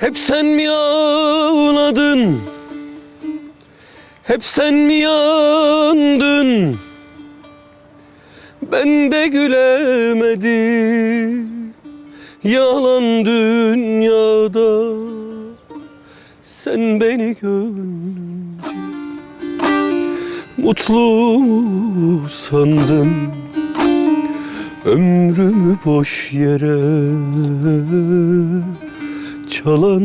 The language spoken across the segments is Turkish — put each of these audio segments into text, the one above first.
Hep sen mi ağladın? Hep sen mi yandın? Ben de gülemedim Yalan dünyada Sen beni gönlünce Mutlu sandım Ömrümü boş yere Çalan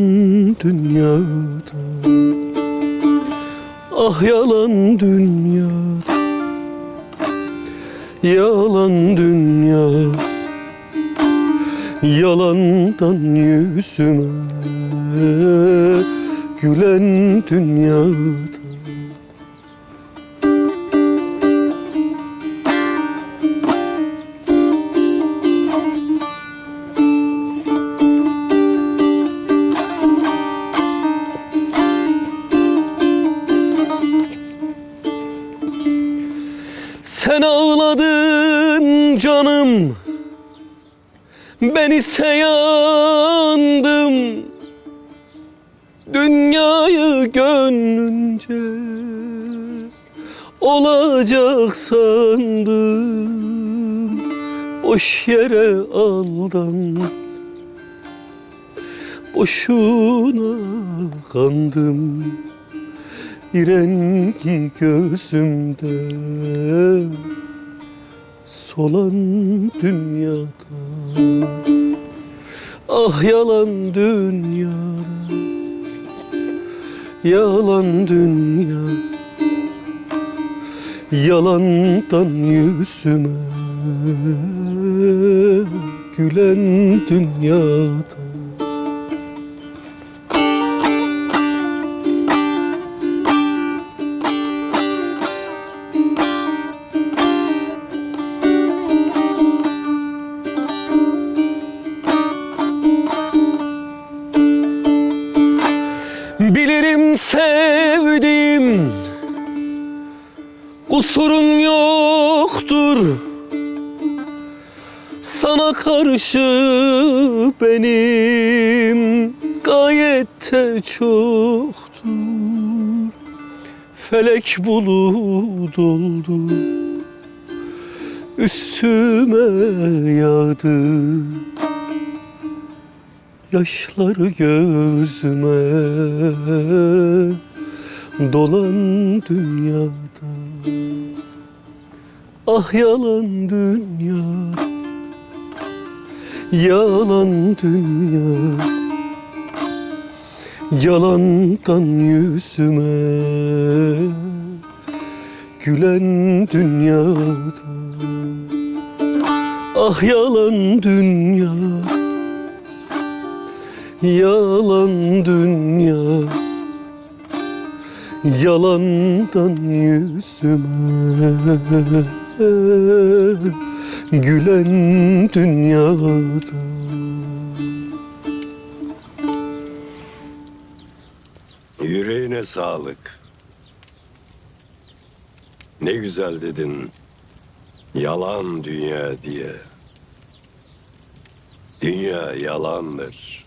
dünyada. Ah yalan dünyada. Yalan dünya Yalandan yüzüme Gülen dünyada Sen ağladın canım. Ben ise yandım. Dünyayı gönlünce Olacak sandım. Boş yere aldandım Boşuna kandım bir rengi gözümde Solan dünyada. Ah yalan dünya Yalan dünya. Yalandan yüzüme Gülen dünyada Kusurun yoktur. Sana karşı benim Gayet de çoktur. Felek bulut oldu Üstüme yağdı. Yaşları gözüme dolan dünyada Ah yalan dünya Yalan dünya. Yalandan yüzüme Gülen dünyada. Ah yalan dünya Yalan dünya. Yalandan yüzüme Gülen dünyada Yüreğine sağlık. Ne güzel dedin. Yalan dünya diye. Dünya yalandır.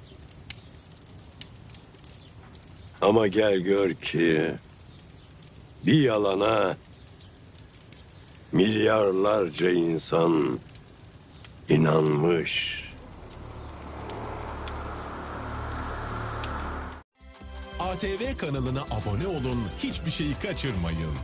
Ama gel gör ki bir yalana milyarlarca insan inanmış. ATV kanalına abone olun, hiçbir şeyi kaçırmayın.